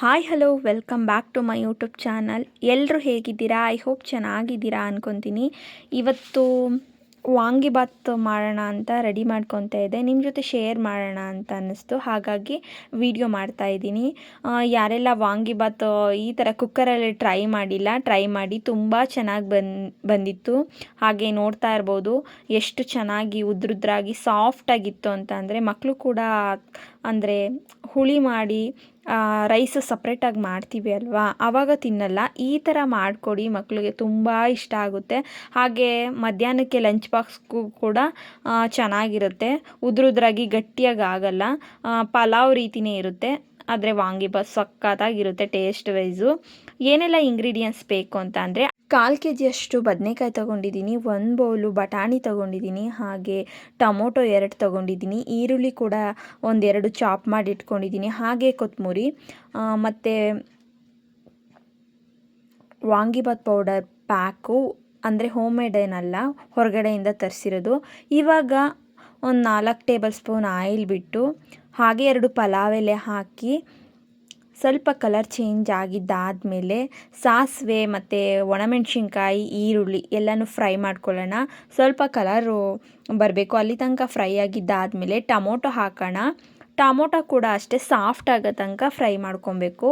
Hi hello welcome back to my YouTube channel ಎಲ್ಲರೂ ಹೇಗಿದ್ದೀರಾ? I hope ಚೆನ್ನಾಗಿದ್ದೀರಾ ಅಂದ್ಕೊತೀನಿ ಇವತ್ತು ವಾಂಗಿಬಾತ್ ಮಾಡೋಣ ಅಂತ ರೆಡಿ ಮಾಡ್ಕೊತಾ ಇದೆ ನಿಮ್ಮ ಜೊತೆ ಶೇರ್ ಮಾಡೋಣ ಅಂತ ಅನ್ನಿಸ್ತು. ಹಾಗಾಗಿ ವಿಡಿಯೋ ಮಾಡ್ತಾ ಇದ್ದೀನಿ. ಯಾರೆಲ್ಲ ವಾಂಗಿಬಾತ್ ಈ ಥರ ಕುಕ್ಕರಲ್ಲಿ ಟ್ರೈ ಮಾಡಿಲ್ಲ ಟ್ರೈ ಮಾಡಿ ತುಂಬ ಚೆನ್ನಾಗಿ ಬಂದು, ಬಂದಿತ್ತು. ಹಾಗೆ ನೋಡ್ತಾ ಇರ್ಬೋದು. ಎಷ್ಟು ಚೆನ್ನಾಗಿ ಉದ್ರುದ್ರಾಗಿ ಸಾಫ್ಟಾಗಿತ್ತು ಅಂತ ಅಂದರೆ ಮಕ್ಕಳು ಕೂಡ ಅಂದರೆ ಹುಳಿ ಮಾಡಿ ರೈಸ್ ಸಪ್ರೇಟಾಗಿ ಮಾಡ್ತೀವಿ ಅಲ್ವಾ? ಆವಾಗ ತಿನ್ನಲ್ಲ. ಈ ಥರ ಮಾಡಿಕೊಡಿ. ಮಕ್ಕಳಿಗೆ ತುಂಬ ಇಷ್ಟ ಆಗುತ್ತೆ. ಹಾಗೆ ಮಧ್ಯಾಹ್ನಕ್ಕೆ ಲಂಚ್ ಬಾಕ್ಸ್ಗೂ ಕೂಡ ಚೆನ್ನಾಗಿರುತ್ತೆ. ಉದ್ರುದ್ರಾಗಿ ಗಟ್ಟಿಯಾಗಿ ಆಗಲ್ಲ. ಪಲಾವ್ ರೀತಿಯೇ ಇರುತ್ತೆ. ಆದರೆ ವಾಂಗಿಬಾತ್ ಸಖತ್ತಾಗಿರುತ್ತೆ ಟೇಸ್ಟ್ ವೈಸು ಏನೆಲ್ಲ ಇಂಗ್ರೀಡಿಯೆಂಟ್ಸ್ ಬೇಕು ಅಂತ ಅಂದರೆ ಕಾಲು ಕೆ ಜಿಯಷ್ಟು ಬದನೆಕಾಯಿ ತೊಗೊಂಡಿದ್ದೀನಿ, ಒಂದು ಬೌಲು ಬಟಾಣಿ ತೊಗೊಂಡಿದ್ದೀನಿ, ಹಾಗೆ ಟೊಮೊಟೊ ಎರಡು ತೊಗೊಂಡಿದ್ದೀನಿ, ಈರುಳ್ಳಿ ಕೂಡ ಒಂದೆರಡು ಚಾಪ್ ಮಾಡಿ ಇಟ್ಕೊಂಡಿದ್ದೀನಿ ಹಾಗೆ ಕೊತ್ತಂಬರಿ ಮತ್ತು ವಾಂಗಿಬಾತ್ ಪೌಡರ್ ಪ್ಯಾಕು, ಅಂದರೆ ಹೋಮ್ ಮೇಡ್ ಏನಲ್ಲ, ಹೊರಗಡೆಯಿಂದ ತರಿಸಿರೋದು. ಇವಾಗ ಒಂದು ನಾಲ್ಕು ಟೇಬಲ್ ಸ್ಪೂನ್ ಆಯಿಲ್ ಬಿಟ್ಟು ಹಾಗೆ ಎರಡು ಪಲಾವ್ ಎಲೆ ಹಾಕಿ ಸ್ವಲ್ಪ ಕಲರ್ ಚೇಂಜ್ ಆಗಿದ್ದಾದಮೇಲೆ ಸಾಸಿವೆ ಮತ್ತು ಒಣಮೆಣಸಿನ್ಕಾಯಿ, ಈರುಳ್ಳಿ ಎಲ್ಲನೂ ಫ್ರೈ ಮಾಡ್ಕೊಳ್ಳೋಣ. ಸ್ವಲ್ಪ ಕಲರು ಬರಬೇಕು. ಅಲ್ಲಿ ತನಕ ಫ್ರೈ ಆಗಿದ್ದಾದಮೇಲೆ ಟೊಮೊಟೊ ಹಾಕೋಣ. ಟೊಮೊಟೊ ಕೂಡ ಅಷ್ಟೇ ಸಾಫ್ಟ್ ಆಗೋ ತನಕ ಫ್ರೈ ಮಾಡ್ಕೊಬೇಕು.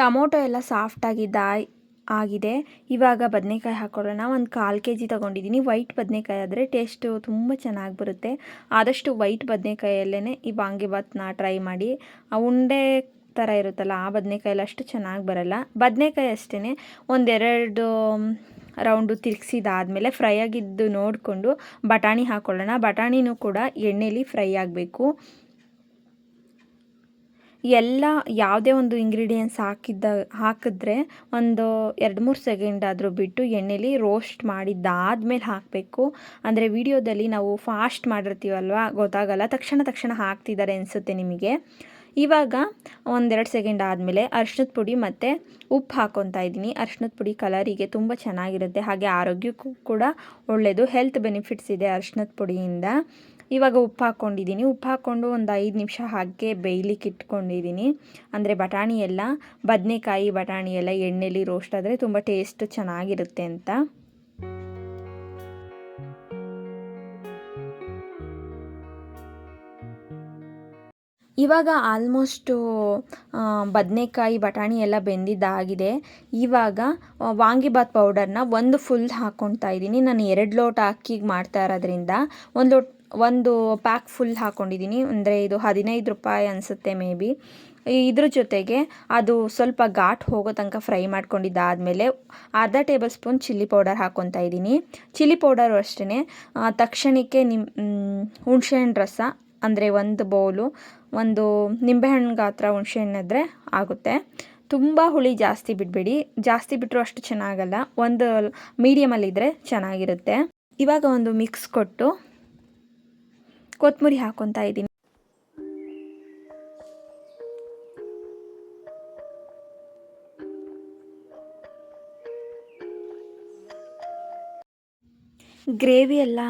ಟೊಮೊಟೊ ಎಲ್ಲ ಸಾಫ್ಟಾಗಿದ್ದ ಆಗಿದೆ. ಇವಾಗ ಬದನೆಕಾಯಿ ಹಾಕೊಳ್ಳೋಣ. ಒಂದು ಕಾಲು ಕೆ ಜಿ ತೊಗೊಂಡಿದ್ದೀನಿ ವೈಟ್ ಬದನೆಕಾಯಿ ಆದರೆ ಟೇಸ್ಟು ತುಂಬ ಚೆನ್ನಾಗಿ ಬರುತ್ತೆ. ಆದಷ್ಟು ವೈಟ್ ಬದನೇಕಾಯಲ್ಲೇ ಈ ವಾಂಗಿಬಾತ್ನ ಟ್ರೈ ಮಾಡಿ. ಆ ಉಂಡೆ ಥರ ಇರುತ್ತಲ್ಲ, ಆ ಬದನೇಕಾಯಲ್ಲಿ ಅಷ್ಟು ಚೆನ್ನಾಗಿ ಬರಲ್ಲ. ಬದನೆಕಾಯಿ ಅಷ್ಟೇ ಒಂದೆರಡು ರೌಂಡು ತಿರುಗಿಸಿದಾದಮೇಲೆ ಫ್ರೈ ಆಗಿದ್ದು ನೋಡಿಕೊಂಡು ಬಟಾಣಿ ಹಾಕ್ಕೊಳ್ಳೋಣ ಬಟಾಣಿನೂ ಕೂಡ ಎಣ್ಣೆಯಲ್ಲಿ ಫ್ರೈ ಆಗಬೇಕು. ಎಲ್ಲ ಯಾವುದೇ ಒಂದು ಇಂಗ್ರೀಡಿಯೆಂಟ್ಸ್ ಹಾಕಿದ್ದ, ಹಾಕಿದ್ರೆ ಒಂದು ಎರಡು ಮೂರು ಸೆಕೆಂಡ್ ಆದರೂ ಬಿಟ್ಟು ಎಣ್ಣೆಲಿ ರೋಸ್ಟ್ ಮಾಡಿದ್ದಾದ್ಮೇಲೆ ಹಾಕಬೇಕು. ಅಂದರೆ ವೀಡಿಯೋದಲ್ಲಿ ನಾವು ಫಾಸ್ಟ್ ಮಾಡಿರ್ತೀವಲ್ವ, ಗೊತ್ತಾಗಲ್ಲ, ತಕ್ಷಣ ತಕ್ಷಣ ಹಾಕ್ತಿದ್ದಾರೆ ಅನಿಸುತ್ತೆ ನಿಮಗೆ. ಇವಾಗ ಒಂದೆರಡು ಸೆಕೆಂಡ್ ಆದಮೇಲೆ ಅರ್ಶಿನದ ಪುಡಿ ಮತ್ತು ಉಪ್ಪು ಹಾಕ್ಕೊತಾ ಇದ್ದೀನಿ. ಅರ್ಶಿನದ ಪುಡಿ ಕಲರಿಗೆ ತುಂಬ ಚೆನ್ನಾಗಿರುತ್ತೆ. ಹಾಗೆ ಆರೋಗ್ಯಕ್ಕೂ ಕೂಡ ಒಳ್ಳೆಯದು ಹೆಲ್ತ್ ಬೆನಿಫಿಟ್ಸ್ ಇದೆ ಅರ್ಶಿನದ ಪುಡಿಯಿಂದ. ಇವಾಗ ಉಪ್ಪು ಹಾಕ್ಕೊಂಡಿದ್ದೀನಿ ಉಪ್ಪು ಹಾಕ್ಕೊಂಡು ಒಂದು ಐದು ನಿಮಿಷ ಹಾಗೆ ಬೇಯ್ಲಿಕ್ಕೆ ಇಟ್ಕೊಂಡಿದ್ದೀನಿ. ಅಂದರೆ ಬಟಾಣಿ ಎಲ್ಲ, ಬದನೆಕಾಯಿ ಬಟಾಣಿ ಎಲ್ಲ ಎಣ್ಣೆಲಿ ರೋಸ್ಟ್ ಆದರೆ ತುಂಬ ಟೇಸ್ಟ್ ಚೆನ್ನಾಗಿರುತ್ತೆ ಅಂತ. ಇವಾಗ ಆಲ್ಮೋಸ್ಟು ಬದನೆಕಾಯಿ ಬಟಾಣಿ ಎಲ್ಲ ಬೆಂದಿದ್ದಾಗಿದೆ. ಇವಾಗ ವಾಂಗಿಬಾತ್ ಪೌಡರ್ನ ಒಂದು ಫುಲ್ ಹಾಕ್ಕೊಳ್ತಾ ಇದ್ದೀನಿ. ನಾನು ಎರಡು ಲೋಟ ಅಕ್ಕಿಗೆ ಮಾಡ್ತಾ ಇರೋದ್ರಿಂದ ಒಂದು ಲೋಟ, ಒಂದು ಪ್ಯಾಕ್ ಫುಲ್ ಹಾಕ್ಕೊಂಡಿದ್ದೀನಿ ಅಂದರೆ ಇದು ಹದಿನೈದು ರೂಪಾಯಿ ಅನಿಸುತ್ತೆ ಮೇ ಬಿ. ಇದ್ರ ಜೊತೆಗೆ ಅದು ಸ್ವಲ್ಪ ಘಾಟ್ ಹೋಗೋ ತನಕ ಫ್ರೈ ಮಾಡ್ಕೊಂಡಿದ್ದಾದಮೇಲೆ ಅರ್ಧ ಟೇಬಲ್ ಸ್ಪೂನ್ ಚಿಲ್ಲಿ ಪೌಡರ್ ಹಾಕ್ಕೊತಾ ಇದ್ದೀನಿ. ಚಿಲ್ಲಿ ಪೌಡರು ಅಷ್ಟೇ ತಕ್ಷಣಕ್ಕೆ ನಿಮ್ಮ ಹುಣಸೆಹಣ್ಣು ರಸ, ಅಂದರೆ ಒಂದು ಬೌಲು ಒಂದು ನಿಂಬೆಹಣ್ಣು ಗಾತ್ರ ಹುಣಸೆಹಣ್ಣಿದ್ರೆ ಆಗುತ್ತೆ. ತುಂಬ ಹುಳಿ ಜಾಸ್ತಿ ಬಿಡಬೇಡಿ. ಜಾಸ್ತಿ ಬಿಟ್ಟರೂ ಅಷ್ಟು ಚೆನ್ನಾಗಲ್ಲ. ಒಂದು ಮೀಡಿಯಮಲ್ಲಿದ್ದರೆ ಚೆನ್ನಾಗಿರುತ್ತೆ. ಇವಾಗ ಒಂದು ಮಿಕ್ಸ್ ಕೊಟ್ಟು ಕೊತ್ತಂಬರಿ ಹಾಕ್ಕೊತಾ ಇದ್ದೀನಿ. ಗ್ರೇವಿ ಎಲ್ಲ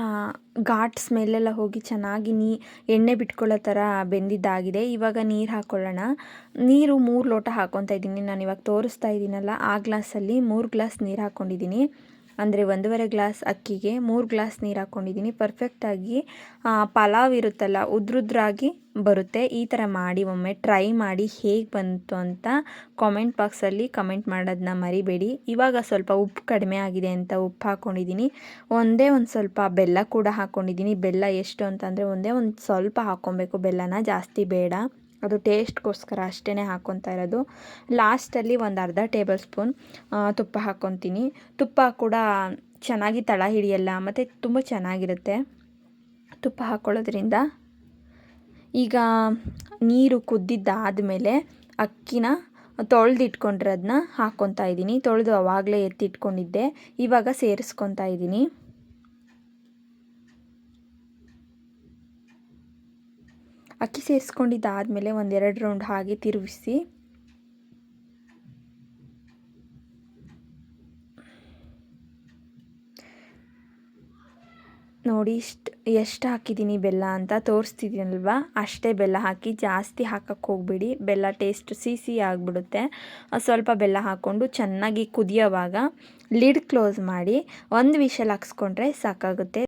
ಘಾಟ್ ಸ್ಮೆಲ್ಲೆಲ್ಲ ಹೋಗಿ ಚೆನ್ನಾಗಿ ನೀ, ಎಣ್ಣೆ ಬಿಟ್ಕೊಳ್ಳೋ ಥರ ಬೆಂದಿದ್ದಾಗಿದೆ. ಇವಾಗ ನೀರು ಹಾಕ್ಕೊಳ್ಳೋಣ ನೀರು ಮೂರು ಲೋಟ ಹಾಕ್ಕೊತಾ ಇದ್ದೀನಿ. ನಾನು ಇವಾಗ ತೋರಿಸ್ತಾ ಇದ್ದೀನಲ್ಲ, ಆ ಗ್ಲಾಸಲ್ಲಿ ಮೂರು ಗ್ಲಾಸ್ ನೀರು ಹಾಕ್ಕೊಂಡಿದ್ದೀನಿ ಅಂದರೆ ಒಂದೂವರೆ ಗ್ಲಾಸ್ ಅಕ್ಕಿಗೆ ಮೂರು ಗ್ಲಾಸ್ ನೀರು ಹಾಕ್ಕೊಂಡಿದ್ದೀನಿ ಪರ್ಫೆಕ್ಟಾಗಿ ಪಲಾವ್ ಇರುತ್ತಲ್ಲ, ಉದ್ರುದ್ರಾಗಿ ಬರುತ್ತೆ. ಈ ಥರ ಮಾಡಿ, ಒಮ್ಮೆ ಟ್ರೈ ಮಾಡಿ ಹೇಗೆ ಬಂತು ಅಂತ ಕಾಮೆಂಟ್ ಬಾಕ್ಸಲ್ಲಿ ಕಮೆಂಟ್ ಮಾಡೋದನ್ನ ಮರಿಬೇಡಿ. ಇವಾಗ ಸ್ವಲ್ಪ ಉಪ್ಪು ಕಡಿಮೆ ಆಗಿದೆ ಅಂತ ಉಪ್ಪು ಹಾಕ್ಕೊಂಡಿದ್ದೀನಿ ಒಂದೇ ಒಂದು ಸ್ವಲ್ಪ ಬೆಲ್ಲ ಕೂಡ ಹಾಕ್ಕೊಂಡಿದ್ದೀನಿ ಬೆಲ್ಲ ಎಷ್ಟು ಅಂತಂದರೆ ಒಂದೇ ಒಂದು ಸ್ವಲ್ಪ ಹಾಕ್ಕೊಬೇಕು. ಬೆಲ್ಲನ ಜಾಸ್ತಿ ಬೇಡ. ಅದು ಟೇಸ್ಟ್ಗೋಸ್ಕರ ಅಷ್ಟೇ ಹಾಕ್ಕೊತಾ ಇರೋದು. ಲಾಸ್ಟಲ್ಲಿ ಒಂದು ಅರ್ಧ ಟೇಬಲ್ ಸ್ಪೂನ್ ತುಪ್ಪ ಹಾಕ್ಕೊತೀನಿ ತುಪ್ಪ ಕೂಡ ಚೆನ್ನಾಗಿ ತಳ ಹಿಡಿಯಲ್ಲ, ಮತ್ತು ತುಂಬ ಚೆನ್ನಾಗಿರುತ್ತೆ. ತುಪ್ಪ ಹಾಕ್ಕೊಳ್ಳೋದ್ರಿಂದ ಈಗ ನೀರು ಕುದ್ದಿದ್ದಾದಮೇಲೆ ಅಕ್ಕಿನ ತೊಳೆದಿಟ್ಕೊಂಡಿರೋದನ್ನ ಹಾಕ್ಕೊತಾ ಇದ್ದೀನಿ. ತೊಳೆದು ಅವಾಗಲೇ ಎತ್ತಿಟ್ಕೊಂಡಿದ್ದೆ. ಇವಾಗ ಸೇರಿಸ್ಕೊತಾ ಇದ್ದೀನಿ. ಅಕ್ಕಿ ಸೇರಿಸ್ಕೊಂಡಿದ್ದಾದಮೇಲೆ ಒಂದೆರಡು ರೌಂಡ್ ಹಾಗೆ ತಿರುಗಿಸಿ ನೋಡಿ ಇಷ್ಟು, ಎಷ್ಟು ಹಾಕಿದ್ದೀನಿ ಬೆಲ್ಲ ಅಂತ ತೋರಿಸ್ತಿದ್ದೀನಲ್ವ? ಅಷ್ಟೇ ಬೆಲ್ಲ ಹಾಕಿ ಜಾಸ್ತಿ ಹಾಕಕ್ಕೆ ಹೋಗಬೇಡಿ. ಬೆಲ್ಲ ಟೇಸ್ಟ್ ಸಿಹಿ ಸಿಹಿ ಆಗಿಬಿಡುತ್ತೆ ಸ್ವಲ್ಪ ಬೆಲ್ಲ ಹಾಕ್ಕೊಂಡು ಚೆನ್ನಾಗಿ ಕುದಿಯೋವಾಗ ಲಿಡ್ ಕ್ಲೋಸ್ ಮಾಡಿ ಒಂದು ವಿಷಲ್ ಹಾಕ್ಸ್ಕೊಂಡ್ರೆ ಸಾಕಾಗುತ್ತೆ.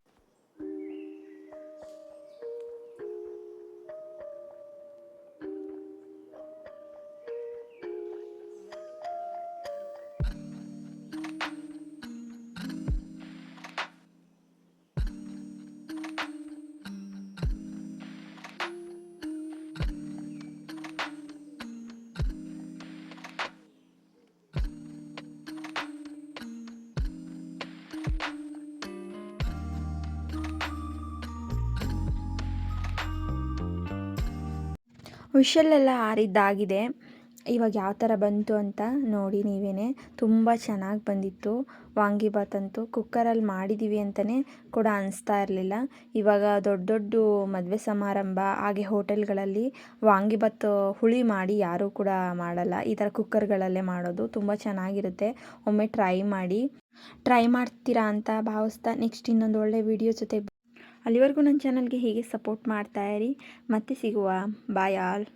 ವಿಷಲ್ಲೆಲ್ಲ ಆರಿದ್ದಾಗಿದೆ. ಇವಾಗ ಯಾವ ಥರ ಬಂತು ಅಂತ ನೋಡಿ ನೀವೇ ತುಂಬ ಚೆನ್ನಾಗಿ ಬಂದಿತ್ತು. ವಾಂಗಿಬಾತ್ ಅಂತೂ ಕುಕ್ಕರಲ್ಲಿ ಮಾಡಿದ್ದೀವಿ ಅಂತಲೇ ಕೂಡ ಅನಿಸ್ತಾ ಇರಲಿಲ್ಲ. ಇವಾಗ ದೊಡ್ಡ ದೊಡ್ಡ ಮದುವೆ ಸಮಾರಂಭ, ಹಾಗೆ ಹೋಟೆಲ್ಗಳಲ್ಲಿ ವಾಂಗಿಬಾತ್ ಹುಳಿ ಮಾಡಿ ಯಾರೂ ಕೂಡ ಮಾಡಲ್ಲ. ಈ ಥರ ಕುಕ್ಕರ್ಗಳಲ್ಲೇ ಮಾಡೋದು ತುಂಬ ಚೆನ್ನಾಗಿರುತ್ತೆ. ಒಮ್ಮೆ ಟ್ರೈ ಮಾಡಿ. ಟ್ರೈ ಮಾಡ್ತೀರಾ ಅಂತ ಭಾವಿಸ್ತಾ ನೆಕ್ಸ್ಟ್ ಇನ್ನೊಂದು ಒಳ್ಳೆ ವಿಡಿಯೋ ಜೊತೆ ಅಲ್ಲಿವರೆಗೂ ನನ್ನ ಚಾನಲ್ಗೆ ಹೀಗೆ ಸಪೋರ್ಟ್ ಮಾಡ್ತಾ ಇರಿ. ಮತ್ತೆ ಸಿಗುವ. ಬಾಯ್ ಆಲ್